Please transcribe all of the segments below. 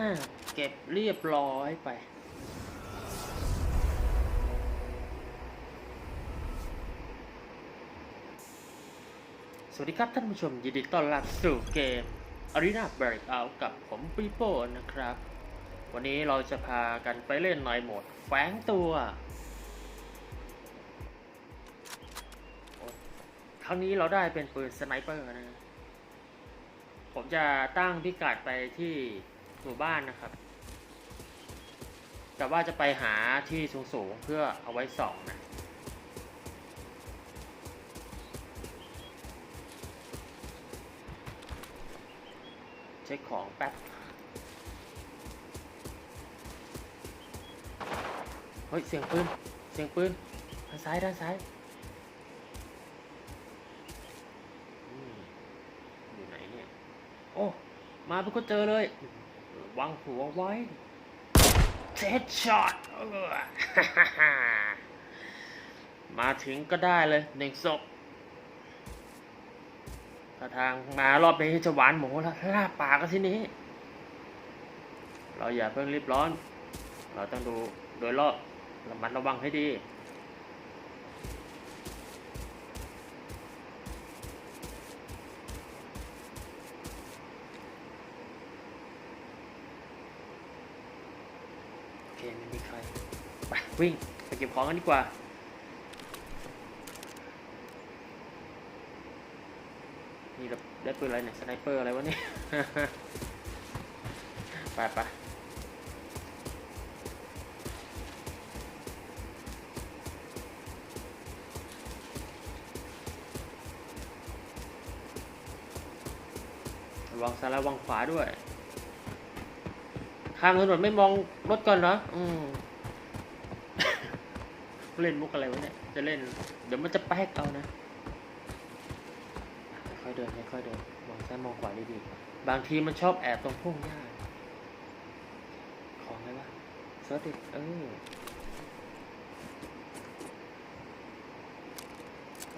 น่าเก็บเรียบร้อยไป สวัสดีครับท่านผู้ชม ยินดีต้อนรับสู่เกม Arena Breakout กับผมปีโป้นะครับ วันนี้เราจะพากันไปเล่นในโหมดแฝงตัวครั้งนี้เราได้เป็นปืนสไนเปอร์นะ ผมจะตั้งพิกัดไปที่ หมู่บ้านนะครับ แต่ว่าจะไปหาที่สูงๆเพื่อเอาไว้ส่องนะเช็คของแป๊บเฮ้ย เสียงปืน เสียงปืนด้านซ้ายด้านซ้ายอืมอยู่ไหนเนี่ย โอ้ มาเพิ่งก็เจอเลย วางหัวไว้เช็ดช็อตมาถึงก็ได้เลยหนึ่งศพถ้าทางมารอบนี้จะหวานหมูแล้วล่าปากกันทีนี้ เราอย่าเพิ่งรีบร้อน เราต้องดูโดยรอบระมัดระวังให้ดี ไม่มีใครไปวิ่งไปเก็บของกันดีกว่านี่เราได้ปืนอะไรเนี่ยสไนเปอร์อะไรวะเนี่ยไปไประวังซ้ายระวังขวาด้วย ข้ามถนนไม่มองรถก่อนเหรอ อืมเล่นมุกอะไรวะเนี่ย จะเล่น เดี๋ยวมันจะแป๊กเอานะ ค่อยๆเดินค่อยๆเดิน มองซ้ายมองขวาดีๆ บางทีมันชอบแอบตรงพุ่งหญ้า ของอะไรวะเซิร์ชดิเออ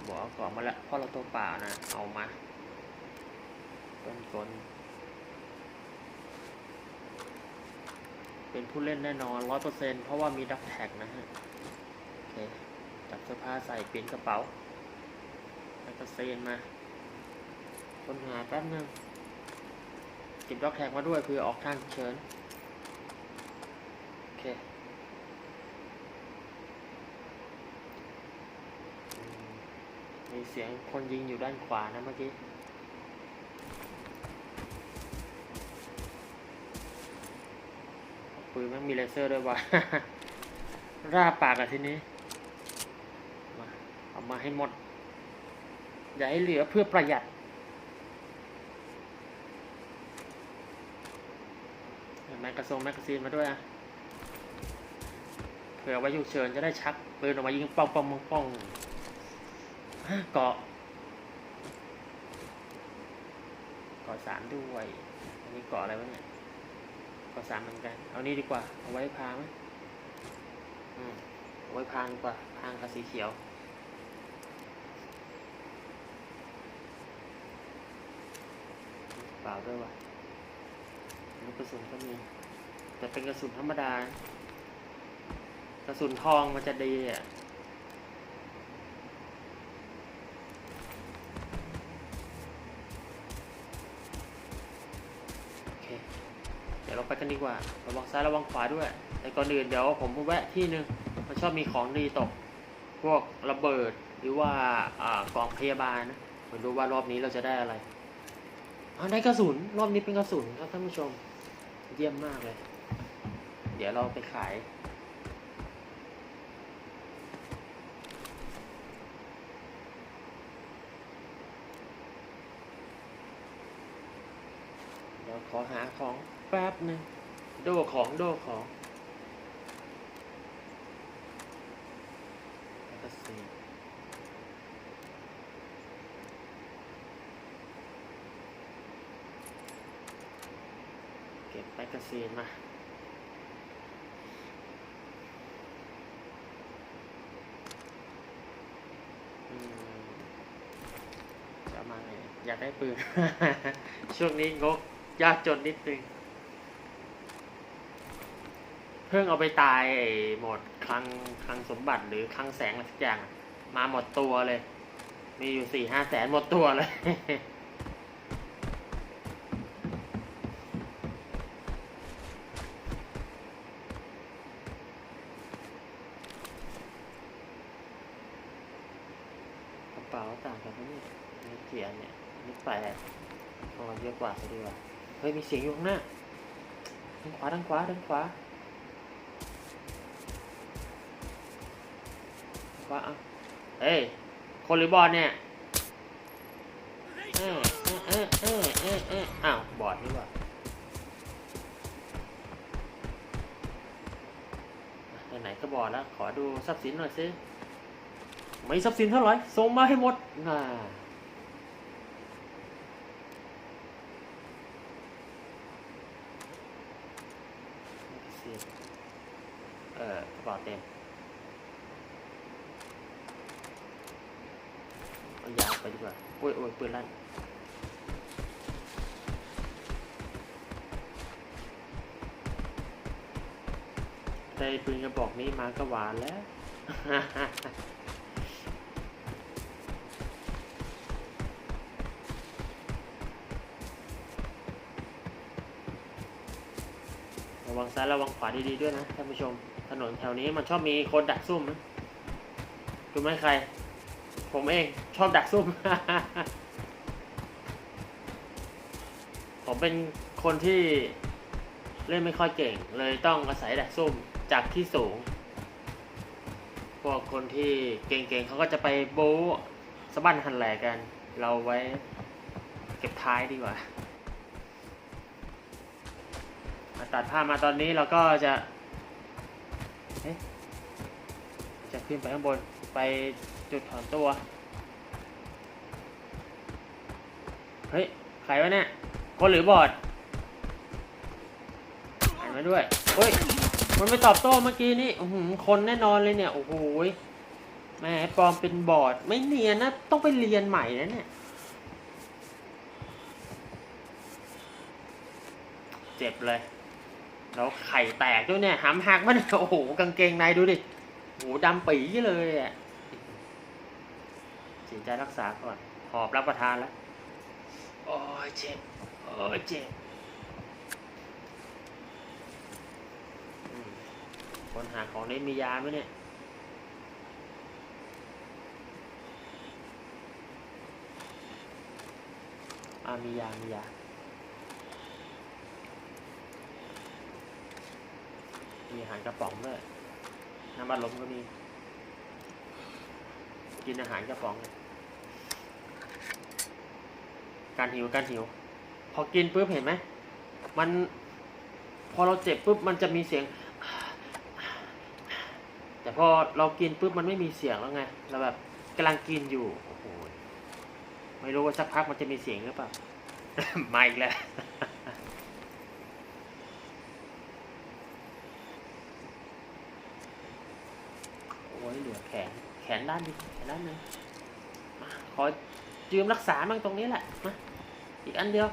บอกเอาของมาแล้วเพราะเราตัวเปล่านะ เอามาต้นกล เป็นผู้เล่นแน่นอนร้อยเปอร์เซ็นเพราะว่ามีดักแท็กนะฮะโอเคจับเสื้อผ้าใส่เปลี่ยนกระเป๋าแล้วก็เซนมาค้นหาแป๊บนึงเก็บด็อกแท็กมาด้วยเพื่อออกทางเชิญโอเคมีเสียงคนยิงอยู่ด้านขวานะเมื่อกี้ ปืนมันมีเลเซอร์ด้วยวะร่าปากอะทีนี้มาเอามาให้หมด อย่าให้เหลือเพื่อประหยัด แมกกาซงแมกกาซีนมาด้วยอะเผื่อไว้ฉุกเฉินจะได้ชักปืนออกมายิงป้องป้องป้องป้องเกาะเกาะสามด้วย อันนี้เกาะอะไรวะเนี่ย เกาะสามเหมือนกัน เอานี่ดีกว่า เอาไว้พรางไหมอืมเอาไว้พรางดีกว่าพรางกับสีเขียวเปล่าด้วยว่ะลูกกระสุนก็มี แต่เป็นกระสุนธรรมดา กระสุนทองมันจะดีอะ ไปกันดีกว่า ระวังซ้ายระวังขวาด้วย แต่ก่อนอื่นเดี๋ยวผมแวะที่หนึ่งมันชอบมีของดีตก พวกระเบิดหรือว่าอ่ากล่องพยาบาลนะมดูว่ารอบนี้เราจะได้อะไรอ๋อได้กระสุน รอบนี้เป็นกระสุนครับท่านผู้ชม เยี่ยมมากเลย เดี๋ยวเราไปขายเดี๋ยวขอหาของ แป๊บหนึ่งโดของโดของแล้วก็สีเก็บแมกกาซีนมาจะมาไงอยากได้ปืน ช่วงนี้งกยากจนนิดนึง เพิ่งเอาไปตายหมดคลังคลังสมบัติหรือคลังแสงอะไรสักอย่าง มาหมดตัวเลย มีอยู่สี่ห้าแสนหมดตัวเลย กระเป๋าต่างกันไหมเนี่นี่เขียนเนี่ยนี่แปดพอเยอะกว่าซะดีกว่าเฮ้ย มีเสียงอยู่ข้างหน้าด้านขวาด้านขวาด้านขวา วาเอ้ย คนหรือบอลเนี่ยเออเออเออเออเอออ้าว บอดนี่ว่าไหนๆก็บอดแล้ว ขอดูทรัพย์สินหน่อยสิไม่ทรัพย์สินเท่าไหร่ส่งมาให้หมดน่าเออกระเป๋าเต็มเอายาว ไปดีกว่าโอ้ยโอ้ยปืนลั่นได้ปืนกระบอกนี้มาก็หวานแล้ว ระวังซ้ายระวังขวาดีๆด้วยนะท่านผู้ชม ถนนแถวนี้มันชอบมีคนดักซุ่มนะรู้ไหมใคร ผมเอง ชอบดักซุ่ม ผมเป็นคนที่เล่นไม่ค่อยเก่ง เลยต้องอาศัยดักซุ่มจากที่สูง พวกคนที่เก่งๆเขาก็จะไปโบ๊ะสะบั้นหันแหลกกัน เราไว้เก็บท้ายดีกว่ามาตัดภาพมาตอนนี้เราก็จะจะขึ้นไปข้างบนไป จุดถอนตัว เฮ้ย ใครวะเนี่ย คนหรือบอดหันมาด้วยเฮ้ย มันไปตอบโต้เมื่อกี้นี่หือคนแน่นอนเลยเนี่ย โอ้โหแม่ปลอมเป็นบอดไม่เนียนนะ ต้องไปเรียนใหม่นะเนี่ย เจ็บเลย แล้วไข่แตกด้วยเนี่ยหำหักมันยโอ้โห กางเกงในดูดิโอ้โหดำปีเลยอะ สินใจรักษาก่อนหอบรับประทานแล้วโอ้ยเจ็บโอ้ยเจ็บอืมคนหาของได้มียาไหมเนี่ยอ่ามียา มียา มีอาหารกระป๋องด้วยน้ำมันลมก็มี กินอาหารกระป๋องเลย การหิวการหิว พอกินปุ๊บเห็นไหมมัน พอเราเจ็บปุ๊บมันจะมีเสียง แต่พอเรากินปุ๊บมันไม่มีเสียงแล้วไงเราแบบกำลังกินอยู่โอ้โหไม่รู้ว่าสักพักมันจะมีเสียงหรือเปล่ามาอีกแล้วโอ้ยเหลือแขนแขนด้านดิแขนด้านนึงมาขอยืมรักษามั่งตรงนี้แหละมา อีกอันเดียว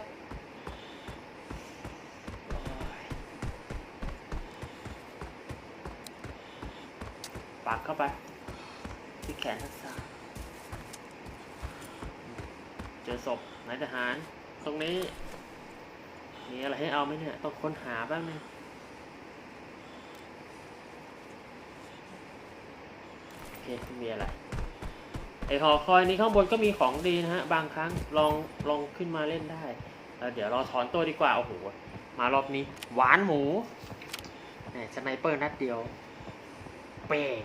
ปักเข้าไป ที่แขนทักษะเจอศพนายทหาร ตรงนี้ มีอะไรให้เอาไหมเนี่ย ต้องค้นหาบ้างนึงโอเคมีอะไร ไอหอคอยนี้ข้างบนก็มีของดีนะฮะ บางครั้งลองลองขึ้นมาเล่นได้แล้วเดี๋ยวราถอนตัวดีกว่า โอ้โห มารอบนี้ หวานหมูแหมสไนเปอร์นัดเดียว เป้ง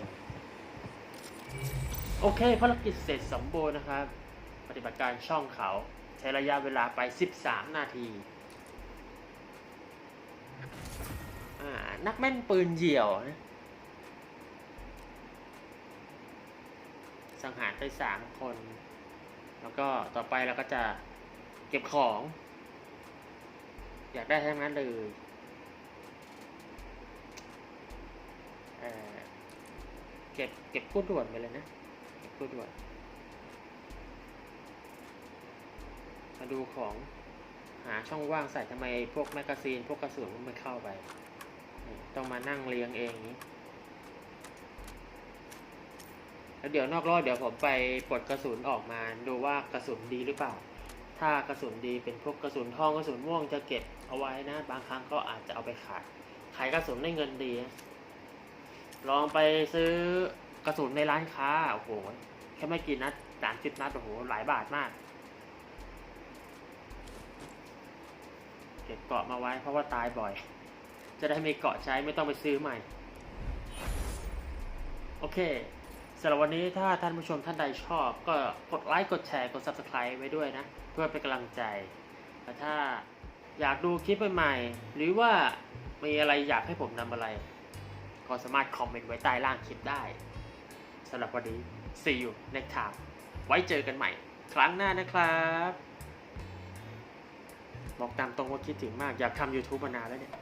โอเคภารกิจเสร็จสมบูรณ์นะครับ ปฏิบัติการช่องเขา ใช้ระยะเวลาไป 13 นาทีอ่านักแม่นปืนเหี่ยวนะ สังหารไปสามคน แล้วก็ต่อไปเราก็จะเก็บของ อยากได้ทั้งนั้นเลยเอ่อเก็บเก็บกู้ด่วนไปเลยนะเก็บกู้ด่วนมาดูของหาช่องว่างใส่ทำไมพวกแมกกาซีน พวกกระสุนมันไม่เข้าไป ต้องมานั่งเรียงเองนี้ แล้วเดี๋ยวนอกรอบเดี๋ยวผมไปปลดกระสุนออกมาดูว่ากระสุนดีหรือเปล่า ถ้ากระสุนดีเป็นพวกกระสุนทองกระสุนม่วงจะเก็บเอาไว้นะ บางครั้งก็อาจจะเอาไปขาย ขายกระสุนได้เงินดี ลองไปซื้อกระสุนในร้านค้าโอ้โหแค่ไม่กี่นัดสามสิบนัดโอ้โหหลายบาทมาก เก็บเกาะมาไว้เพราะว่าตายบ่อย จะได้มีเกาะใช้ไม่ต้องไปซื้อใหม่ โอเค สำหรับวันนี้ถ้าท่านผู้ชมท่านใดชอบ ก็กดไลค์กดแชร์กด Subscribe ไว้ด้วยนะ เพื่อเป็นกำลังใจและถ้าอยากดูคลิปใหม่ๆหรือว่ามีอะไรอยากให้ผมนำอะไร ก็สามารถคอมเมนต์ไว้ใต้ล่างคลิปได้สำหรับวันนี้ see you next time ไว้เจอกันใหม่ ครั้งหน้านะครับบอกตามตรงว่าคิดถึงมากอยากทำ YouTube มานานแล้วเนี่ย